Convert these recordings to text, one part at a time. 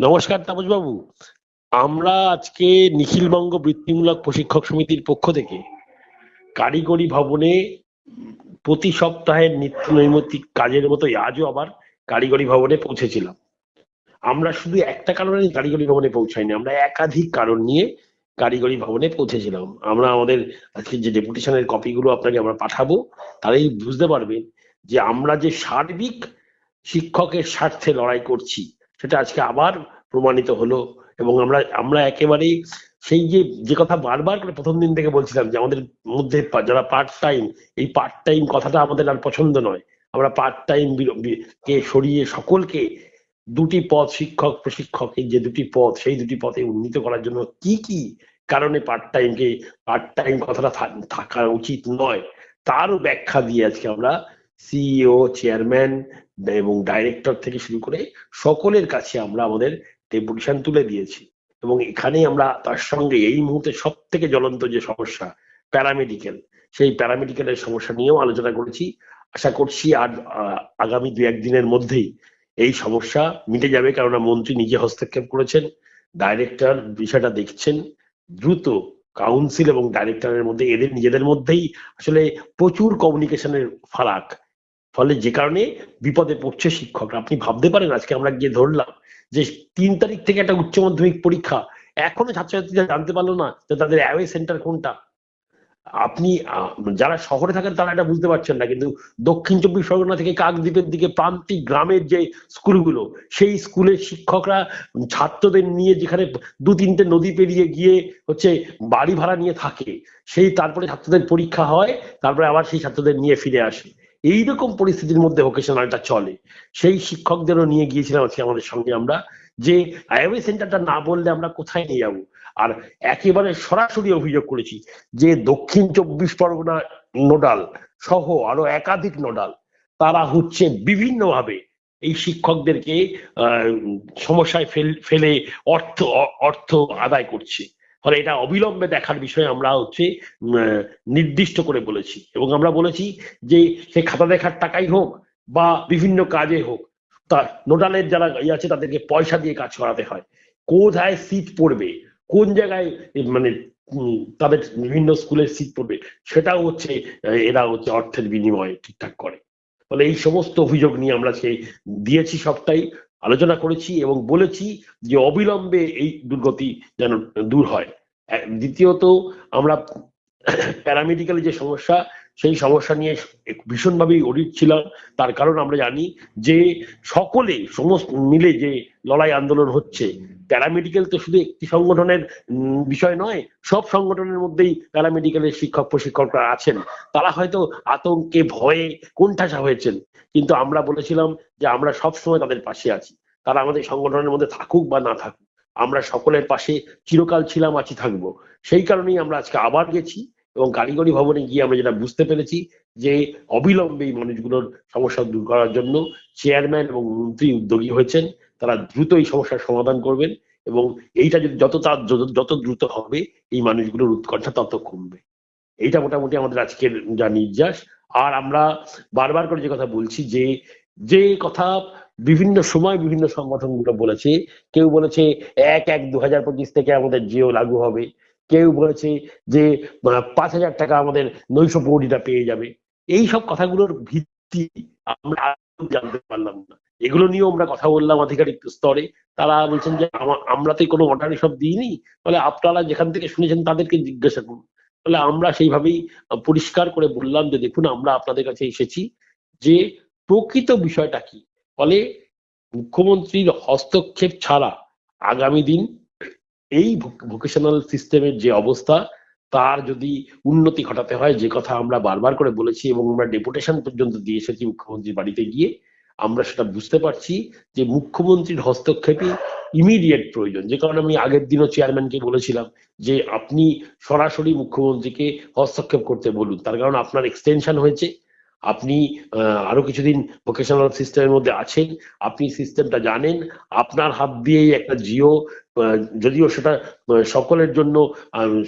নমস্কার তাপসবাবু। আমরা আজকে নিখিলবঙ্গ বৃত্তিমূলক প্রশিক্ষক সমিতির পক্ষ থেকে কারিগরি ভবনে প্রতি সপ্তাহের নিত্য নৈমিত্তিক কাজের মতো আজও আবার কারিগরি ভবনে পৌঁছেছিলাম। আমরা শুধু একটা কারণে কারিগরি ভবনে পৌঁছাইনি, আমরা একাধিক কারণ নিয়ে কারিগরি ভবনে পৌঁছেছিলাম। আমরা আমাদের আজকে যে ডেপুটেশনের কপিগুলো আপনাকে আমরা পাঠাবো, তারাই বুঝতে পারবেন যে আমরা যে সার্বিক শিক্ষকের স্বার্থে লড়াই করছি সেটা আজকে আবার প্রমাণিত হলো এবং আমরা আমরা একেবারেই সেই যে যে কথা বারবার করে প্রথম দিন থেকে বলছিলাম যে আমাদের মধ্যে যারা পার্ট টাইম এই পার্ট টাইম কথাটা আমাদের আর পছন্দ নয়। আমরা পার্ট টাইম কে সরিয়ে সকলকে দুটি পদ শিক্ষক, প্রশিক্ষক, এই যে দুটি পদ, সেই দুটি পদে উন্নীত করার জন্য কি কি কারণে পার্ট টাইমকে পার্ট টাইম কথাটা থাকা উচিত নয়, তারও ব্যাখ্যা দিয়ে আজকে আমরা সিইও চেয়ারম্যান এবং ডাইরেক্টর থেকে শুরু করে সকলের কাছে আমরা আমাদের ডেপুটেশন তুলে দিয়েছি। এবং এখানেই আমরা তার সঙ্গে এই মুহূর্তে সব থেকে জ্বলন্ত যে সমস্যা প্যারামেডিক্যাল সেই প্যারামেডিক্যালের সমস্যা নিয়েও আলোচনা করেছি। আশা করছি আর আগামী দু একদিনের মধ্যেই এই সমস্যা মিটে যাবে, কেননা মন্ত্রী নিজে হস্তক্ষেপ করেছেন ডাইরেক্টর বিষয়টা দেখছেন, দ্রুত কাউন্সিল এবং ডাইরেক্টরের মধ্যে, এদের নিজেদের মধ্যেই আসলে প্রচুর কমিউনিকেশনের ফারাক। ফলে যে কারণে বিপদে পড়ছে শিক্ষকরা। আপনি ভাবতে পারেন, আজকে আমরা গিয়ে ধরলাম যে তিন তারিখ থেকে একটা উচ্চ মাধ্যমিক পরীক্ষা। এখনও ছাত্রছাত্রীরা জানতে পারল না যে তাদের অ্যাওয়ে সেন্টার কোনটা। আপনি যারা শহরে থাকেন তারা এটা বুঝতে পারছেন না, কিন্তু দক্ষিণ চব্বিশ পরগনা থেকে কাকদ্বীপের দিকে প্রান্তিক গ্রামের যে স্কুলগুলো, সেই স্কুলের শিক্ষকরা, ছাত্রদের নিয়ে যেখানে দু তিনটে নদী পেরিয়ে গিয়ে হচ্ছে বাড়ি ভাড়া নিয়ে থাকে, সেই তারপরে ছাত্রদের পরীক্ষা হয়, তারপরে আবার সেই ছাত্রদের নিয়ে ফিরে আসে। এইরকম পরিস্থিতির মধ্যে ভোকেশনালটা চলে। সেই শিক্ষকদেরও নিয়ে গিয়েছিলাম আজকে আমাদের সঙ্গে আমরা, যে আইওএ সেন্টারটা না বললে আমরা কোথায় নিয়ে যাব? আর একেবারে সরাসরি অভিযোগ করেছি যে দক্ষিণ চব্বিশ পরগনা নোডাল সহ আরও একাধিক নোডাল, তারা হচ্ছে বিভিন্নভাবে এই শিক্ষকদেরকে সমস্যায় ফেলে অর্থ অর্থ আদায় করছে। ফলে এটা অবিলম্বে দেখার বিষয়ে আমরা হচ্ছে নির্দিষ্ট করে বলেছি। এবং আমরা বলেছি যে সে খাতা দেখার টাকাই হোক বা বিভিন্ন কাজে হোক তার নোডালের যারা ইয়ে আছে তাদেরকে পয়সা দিয়ে কাজ করাতে হয়। কোথায় সিট পড়বে? কোন জায়গায় মানে তাদের বিভিন্ন স্কুলের সিট পড়বে? সেটাও হচ্ছে, এরা হচ্ছে অর্থের বিনিময়ে ঠিকঠাক করে। ফলে এই সমস্ত অভিযোগ নিয়ে আমরা সে দিয়েছি সবটাই, আলোচনা করেছি এবং বলেছি যে অবিলম্বে এই দুর্গতি যেন দূর হয়। দ্বিতীয়ত আমরা প্যারামেডিক্যাল যে সমস্যা, সেই সমস্যা নিয়ে ভীষণভাবেই অডিট ছিলাম। তার কারণ আমরা জানি যে সকলে, সমস্ত মিলে যে লড়াই আন্দোলন হচ্ছে প্যারামেডিক্যাল তো শুধু একটি সংগঠনের বিষয় নয়, সব সংগঠনের মধ্যেই প্যারামেডিক্যালের শিক্ষক, প্রশিক্ষকরা আছেন। তারা হয়তো আতঙ্কে, ভয়ে, কোণঠাসা হয়েছেন। কিন্তু আমরা বলেছিলাম যে আমরা সব সময় তাদের পাশে আছি। তারা আমাদের সংগঠনের মধ্যে থাকুক বা না থাকুক। আমরা সকলের পাশে চিরকাল ছিলাম, আছি, থাকব। সেই কারণেই আমরা আজকে আবার গেছি এবং কারিগরি ভবনে গিয়ে আমরা যেটা বুঝতে পেরেছি যে অবিলম্বে এই মানুষগুলোর সমস্যা দূর করার জন্য চেয়ারম্যান এবং মন্ত্রী উদ্যোগী হয়েছেন। তারা দ্রুত এই সমস্যার সমাধান করবেন এবং এইটা যদি যত তার যত- দ্রুত হবে, এই মানুষগুলোর উৎকণ্ঠা তত কমবে। এইটা মোটামুটি আমাদের আজকের যা নির্যাস। আর আমরা বারবার করে যে কথা বলছি যে যে কথা বিভিন্ন সময় বিভিন্ন সংগঠনগুলো বলেছে। কেউ বলেছে এক এক দু হাজার পঁচিশ থেকে আমাদের জিও লাগু হবে। কেউ বলেছে যে পাঁচ হাজার টাকা আমাদের নৈশ পৌরিটা পেয়ে যাবে। এই সব কথাগুলোর ভিত্তি আমরা জানতে পারলাম না। এগুলো নিয়েও আমরা কথা বললাম আধিকারিক স্তরে। তারা বলছেন যে আমরা তো কোনো অর্ডার সব দিইনি। তাহলে আপনারা যেখান থেকে শুনেছেন তাদেরকে জিজ্ঞাসা করুন। তাহলে আমরা সেইভাবেই পরিষ্কার করে বললাম যে, দেখুন, আমরা আপনাদের কাছে এসেছি যে, প্রকৃত বিষয়টা কি? ফলে মুখ্যমন্ত্রীর হস্তক্ষেপ ছাড়া আগামী দিন এই ভোকেশনাল সিস্টেমের যে অবস্থা, তার যদি উন্নতি ঘটাতে হয়, যে কথা আমরা বারবার করে বলেছি এবং আমরা ডেপুটেশন পর্যন্ত দিয়ে এসেছি মুখ্যমন্ত্রীর বাড়িতে গিয়ে, আমরা সেটা বুঝতে পারছি যে মুখ্যমন্ত্রীর হস্তক্ষেপে ইমিডিয়েট প্রয়োজন। যে কারণে আমি আগের দিনও চেয়ারম্যানকে বলেছিলাম যে আপনি সরাসরি মুখ্যমন্ত্রীকে হস্তক্ষেপ করতে বলুন। তার কারণ আপনার এক্সটেনশন হয়েছে আপনি আরও কিছুদিন ভোকেশনাল সিস্টেমের মধ্যে আছেন, আপনি সিস্টেমটা জানেন, আপনার হাত দিয়েই একটা জিও যদিও সেটা সকলের জন্য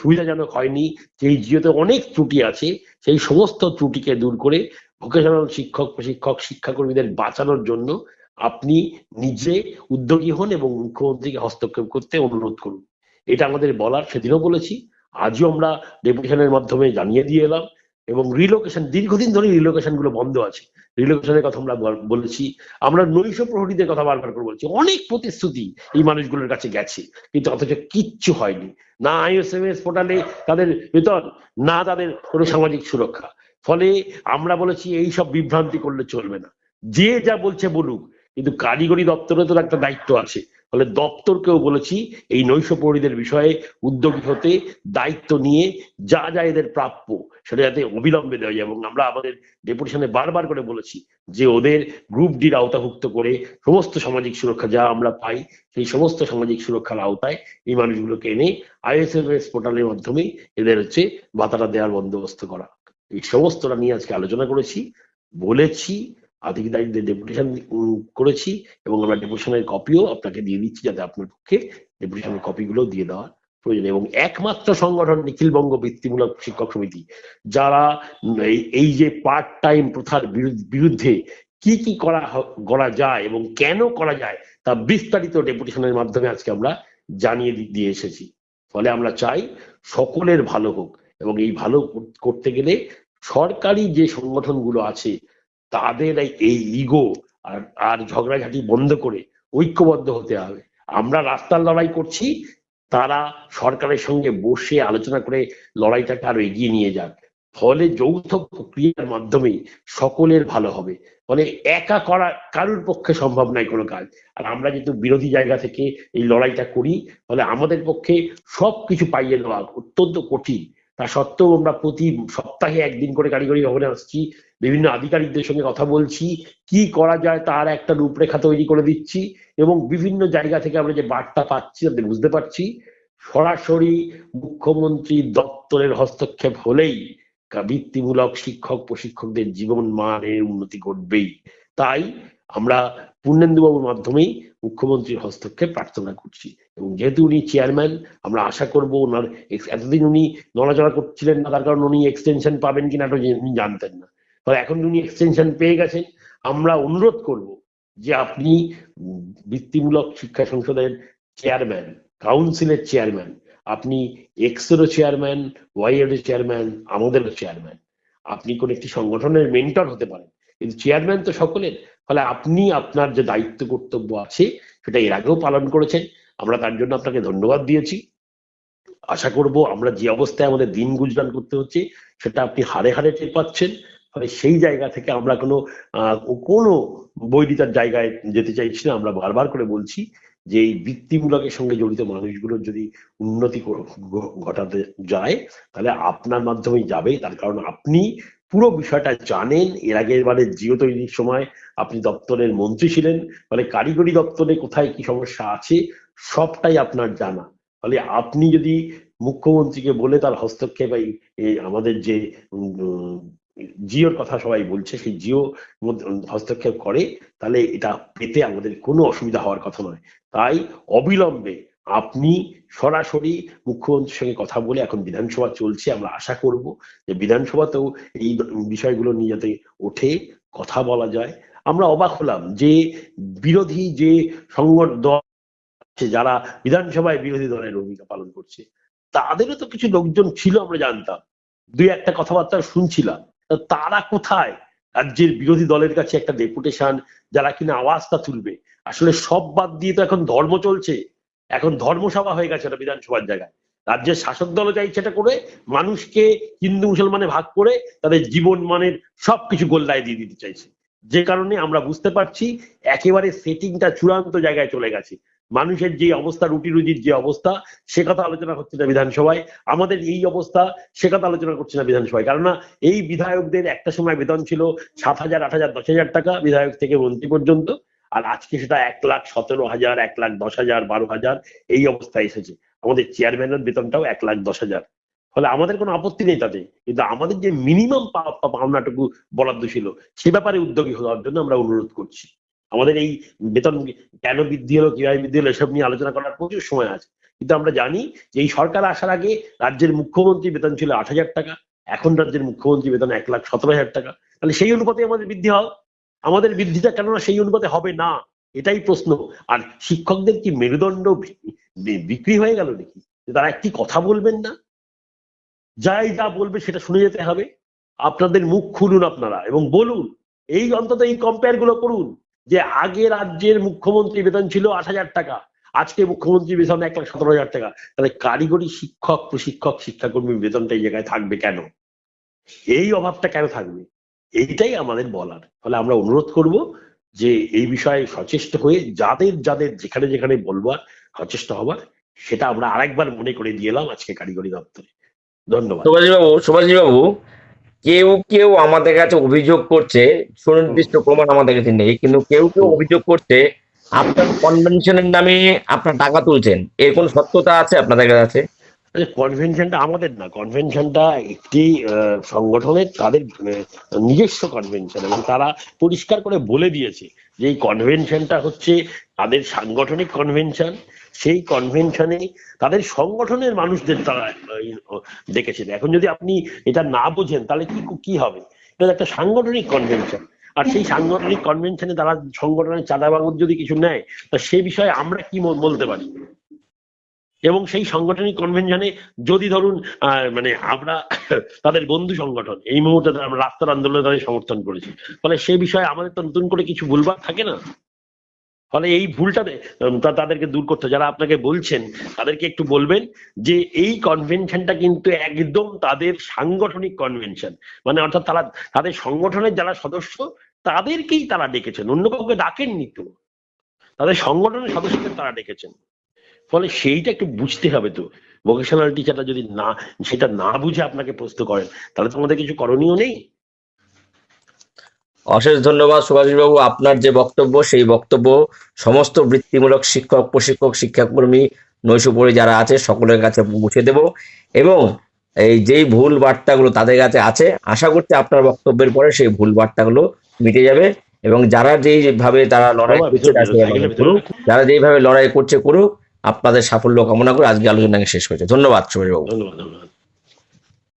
সুবিধাজনক হয়নি সেই জিওতে অনেক ত্রুটি আছে, সেই সমস্ত ত্রুটিকে দূর করে ভোকেশনাল শিক্ষক প্রশিক্ষক শিক্ষাকর্মীদের বাঁচানোর জন্য আপনি নিজে উদ্যোগী হন এবং মুখ্যমন্ত্রীকে হস্তক্ষেপ করতে অনুরোধ করুন। এটা আমাদের বলার, সেদিনও বলেছি, আজও আমরা ডেপুটেশনের মাধ্যমে জানিয়ে দিয়ে এলাম। এবং রিলোকেশন দীর্ঘদিন ধরে রিলোকেশনগুলো বন্ধ আছে। রিলোকেশনের কথা আমরা বলেছি। আমরা নৈশ প্রহরীদের কথা বারবার করে বলছি। অনেক প্রতিশ্রুতি এই মানুষগুলোর কাছে গেছে। কিন্তু অথচ কিচ্ছু হয়নি। না আইএসএমএস পোর্টালে তাদের বেতন না তাদের কোনো সামাজিক সুরক্ষা। ফলে আমরা বলেছি, এই সব বিভ্রান্তি করলে চলবে না। যে যা বলছে বলুক, কিন্তু কারিগরি দপ্তরে তো একটা দায়িত্ব আছে। ফলে দপ্তরকেও বলেছি এই নৈশ প্রহরীদের বিষয়ে উদ্যোগী হতে, দায়িত্ব নিয়ে যা যা এদের প্রাপ্য সেটা যাতে অবিলম্বে দেওয়া যায়। এবং আমরা আমাদের ডেপুটেশনে বারবার করে বলেছি যে ওদের গ্রুপ ডির আওতাভুক্ত করে সমস্ত সামাজিক সুরক্ষা যা আমরা পাই, সেই সমস্ত সামাজিক সুরক্ষার আওতায় এই মানুষগুলোকে এনে আইএসএফএস পোর্টালের মাধ্যমে এদের হচ্ছে ভাতাটা দেওয়ার বন্দোবস্ত করা। এই সমস্তটা নিয়ে আজকে আলোচনা করেছি, বলেছি আধিকারিকদের ডেপুটেশন করেছি এবং আমরা ডেপুটেশনের কপিও আপনাকে দিয়ে দিচ্ছি যাতে আপনার পক্ষে ডেপুটেশনের কপিগুলো দিয়ে দেওয়ার প্রয়োজন। এবং একমাত্র সংগঠন নিখিলবঙ্গ বৃত্তিমূলক শিক্ষক সমিতি, যারা এই- যে পার্ট টাইম প্রথার বিরুদ্ধ- কি কি করা করা যায় এবং কেন করা যায়, তা বিস্তারিত ডেপুটেশনের মাধ্যমে আজকে আমরা জানিয়ে দিয়ে এসেছি। ফলে আমরা চাই সকলের ভালো হোক এবং এই ভালো করতে গেলে সরকারি যে সংগঠনগুলো আছে তাদের এই- ইগো আর আর ঝগড়াঝাটি বন্ধ করে ঐক্যবদ্ধ হতে হবে। আমরা রাস্তার লড়াই করছি, তারা সরকারের সঙ্গে বসে আলোচনা করে লড়াইটাকে আরও এগিয়ে নিয়ে যাক। ফলে যৌথ প্রক্রিয়ার মাধ্যমে সকলের ভালো হবে। ফলে একা করা কারুর পক্ষে সম্ভব নয় কোনো কাজ। আর আমরা যেহেতু বিরোধী জায়গা থেকে এই লড়াইটা করি, ফলে আমাদের পক্ষে সবকিছু পাইয়ে দেওয়া অত্যন্ত কঠিন। তা সত্ত্বেও আমরা প্রতি সপ্তাহে একদিন করে কারিগরি ভবনে আসছি, বিভিন্ন আধিকারিকদের সঙ্গে কথা বলছি, কি করা যায় তার একটা রূপরেখা তৈরি করে দিচ্ছি এবং বিভিন্ন জায়গা থেকে আমরা যে বার্তা পাচ্ছি তাতে বুঝতে পারছি। সরাসরি মুখ্যমন্ত্রী দপ্তরের হস্তক্ষেপ হলেই বৃত্তিমূলক শিক্ষক, প্রশিক্ষকদের জীবন মানের উন্নতি ঘটবেই। তাই আমরা পূর্ণেন্দুবাবুর মাধ্যমেই মুখ্যমন্ত্রীর হস্তক্ষেপ প্রার্থনা করছি। এবং যেহেতু উনি চেয়ারম্যান আমরা আশা করব ওনার এতদিন উনি নড়াচড়া করছিলেন না, তার কারণ উনি এক্সটেনশন পাবেন কিনা উনি জানতেন না। ফলে এখন উনি এক্সটেনশন পেয়ে গেছেন। আমরা অনুরোধ করব যে আপনি বৃত্তিমূলক শিক্ষা সংসদের চেয়ারম্যান কাউন্সিলের চেয়ারম্যান আপনি এক্সেরও চেয়ারম্যান ওয়াই এর চেয়ারম্যান আমাদেরও চেয়ারম্যান আপনি কোন একটি সংগঠনের মেন্টর হতে পারেন। কিন্তু চেয়ারম্যান তো সকলের। ফলে আপনি আপনার যে দায়িত্ব কর্তব্য আছে, সেটা এর আগেও পালন করেছেন। আমরা তার জন্য আপনাকে ধন্যবাদ দিয়েছি। আশা করব আমরা যে অবস্থায় আমাদের দিন গুজরান করতে হচ্ছে, সেটা আপনি হারে হারে টের পাচ্ছেন। ফলে সেই জায়গা থেকে আমরা কোনো কোনো বৈরিতার জায়গায় যেতে চাইছি না। আমরা বারবার করে বলছি যে এই বৃত্তিমূলকের সঙ্গে জড়িত মানুষগুলোর যদি উন্নতি ঘটাতে যায়, তাহলে আপনার মাধ্যমেই যাবে। তার কারণ আপনি পুরো বিষয়টা জানেন। এর আগের বারে জিও তৈরির সময় আপনি দপ্তরের মন্ত্রী ছিলেন। ফলে কারিগরি দপ্তরে কোথায় কি সমস্যা আছে, সবটাই আপনার জানা। ফলে আপনি যদি মুখ্যমন্ত্রীকে বলে তার হস্তক্ষেপ, এই আমাদের যে জিওর কথা সবাই বলছে, সেই জিও হস্তক্ষেপ করে, তাহলে এটা পেতে আমাদের কোনো অসুবিধা হওয়ার কথা নয়। তাই অবিলম্বে আপনি সরাসরি মুখ্যমন্ত্রীর সঙ্গে কথা বলে এখন বিধানসভা চলছে, আমরা আশা করব যে বিধানসভাতেও এই বিষয়গুলো নিয়ে যাতে ওঠে, কথা বলা যায়। আমরা অবাক হলাম যে বিরোধী যে সংগঠন দল যারা বিধানসভায় বিরোধী দলের ভূমিকা পালন করছে, তাদেরও তো কিছু লোকজন ছিল আমরা জানতাম। দুই একটা কথাবার্তা শুনছিলাম। তারা কোথায়? রাজ্যের বিরোধী দলের কাছে একটা ডেপুটেশন, যারা কিনা আওয়াজটা তুলবে। আসলে সব বাদ দিয়ে তো এখন ধর্ম চলছে। এখন ধর্মসভা হয়ে গেছে এটা বিধানসভার জায়গায়। রাজ্যের শাসক দল চাইছে এটা করে, মানুষকে হিন্দু, মুসলমানে ভাগ করে তাদের জীবন মানের সবকিছু গোল্লায় দিয়ে দিতে চাইছে। যে কারণে আমরা বুঝতে পারছি একেবারে সেটিংটা চূড়ান্ত জায়গায় চলে গেছে। মানুষের যে অবস্থা রুটি রুজির যে অবস্থা, সে কথা আলোচনা হচ্ছে না বিধানসভায়। আমাদের এই অবস্থা, সে কথা আলোচনা করছে না বিধানসভায়। কেননা এই বিধায়কদের একটা সময় বেতন ছিল সাত হাজার, আট হাজার, দশ হাজার টাকা বিধায়ক থেকে মন্ত্রী পর্যন্ত। আর আজকে সেটা এক লাখ সতেরো হাজার, এক লাখ দশ হাজার, বারো হাজার, এই অবস্থায় এসেছে। আমাদের চেয়ারম্যানের বেতনটাও এক লাখ দশ হাজার। ফলে আমাদের কোনো আপত্তি নেই তাতে। কিন্তু আমাদের যে মিনিমাম পাওনাটুকু বরাদ্দ ছিল, সে ব্যাপারে উদ্যোগী হওয়ার জন্য আমরা অনুরোধ করছি। আমাদের এই বেতন কেন বৃদ্ধি হলো, কীভাবে বৃদ্ধি হলো, এসব নিয়ে আলোচনা করার প্রচুর সময় আছে। কিন্তু আমরা জানি যে এই সরকার আসার আগে রাজ্যের মুখ্যমন্ত্রী বেতন ছিল আট হাজার টাকা, এখন রাজ্যের মুখ্যমন্ত্রী বেতন এক লাখ সতেরো হাজার টাকা। তাহলে সেই অনুপাতে আমাদের বৃদ্ধি হওয়া আমাদের বৃদ্ধিটা কেননা সেই অনুপাতে হবে না? এটাই প্রশ্ন। আর শিক্ষকদের কি মেরুদণ্ড বিক্রি হয়ে গেল নাকি? তারা একটি কথা বলবেন না? যাই যা বলবে সেটা শুনে যেতে হবে। আপনাদের মুখ খুলুন আপনারা এবং বলুন, এই অন্তত এই কম্পেয়ারগুলো করুন যে আগে রাজ্যের মুখ্যমন্ত্রী বেতন ছিল আট হাজার টাকা, আজকে মুখ্যমন্ত্রী বেতন এক লাখ সতেরো হাজার টাকা। তাহলে কারিগরি শিক্ষক, প্রশিক্ষক শিক্ষাকর্মীর বেতনটা এই জায়গায় থাকবে কেন? এই অভাবটা কেন থাকবে? এইটাই আমাদের বলার। ফলে আমরা অনুরোধ করব যে এই বিষয়ে সচেষ্ট হয়ে যাদের যাদের যেখানে যেখানে বলবার, সচেষ্ট হবার, সেটা আমরা আরেকবার মনে করে দিয়ে এলাম আজকে কারিগরি দপ্তরে। ধন্যবাদ। বাবু সুভাষী বাবু কেউ কেউ আমাদের কাছে অভিযোগ করছে, সুনির্দিষ্ট প্রমাণ আমাদের কাছে নেই, কিন্তু কেউ কেউ অভিযোগ করছে, আপনার কনভেনশনের নামে আপনার টাকা তুলছেন। এর কোন সত্যতা আছে আপনাদের কাছে? কনভেনশনটা আমাদের না। কনভেনশনটা একটি সংগঠনের তাদের নিজস্ব কনভেনশন এবং তারা পরিষ্কার করে বলে দিয়েছে যে এই কনভেনশনটা হচ্ছে তাদের সাংগঠনিক কনভেনশন সেই কনভেনশনে তাদের সংগঠনের মানুষদের তারা ডেকেছেন এখন যদি আপনি এটা না বোঝেন, তাহলে কি কি হবে? এটা একটা সাংগঠনিক কনভেনশন আর সেই সাংগঠনিক কনভেনশনে তারা সংগঠনের চাঁদা বাবদ যদি কিছু নেয়, তা সে বিষয়ে আমরা কি বলতে পারি? এবং সেই সাংগঠনিক কনভেনশনে যদি ধরুন মানে আমরা তাদের বন্ধু সংগঠন, এই মুহূর্তে আমরা রাস্তার আন্দোলনে তাদের সমর্থন করেছি। ফলে সে বিষয়ে আমাদের তো নতুন করে কিছু ভুলবার থাকে না। ফলে এই ভুলটা তাদেরকে দূর করতে যারা আপনাকে বলছেন, তাদেরকে একটু বলবেন যে এই কনভেনশনটা কিন্তু একদম তাদের সাংগঠনিক কনভেনশন মানে অর্থাৎ তারা, তাদের সংগঠনের যারা সদস্য, তাদেরকেই তারা ডেকেছেন। অন্য কাউকে ডাকেননি তো। তাদের সংগঠনের সদস্যদের তারা ডেকেছেন। ফলে সেইটা একটু বুঝতে হবে তো। ভোকেশনাল টিচারটা যদি না সেটা না বুঝে আপনাকে প্রশ্ন করেন তাহলে তো আমাদের কিছু করণীয় নেই। অশেষ ধন্যবাদ সুভাষী বাবু আপনার যে বক্তব্য সেই বক্তব্য সমস্ত বৃত্তিমূলক শিক্ষক প্রশিক্ষক শিক্ষাকর্মী নৈশপরি যারা আছে সকলের কাছে পৌঁছে দেব। এবং এই যেই ভুল বার্তাগুলো তাদের কাছে আছে আশা করছি আপনার বক্তব্যের পরে সেই ভুল বার্তাগুলো মিটে যাবে। এবং যারা যেইভাবে তারা লড়াই করছে যারা যেইভাবে লড়াই করছে করুক। আপনাদের সাফল্য কামনা করে আজকে আলোচনাকে শেষ করেছে। ধন্যবাদ সুভাষ বাবু। ধন্যবাদ ধন্যবাদ।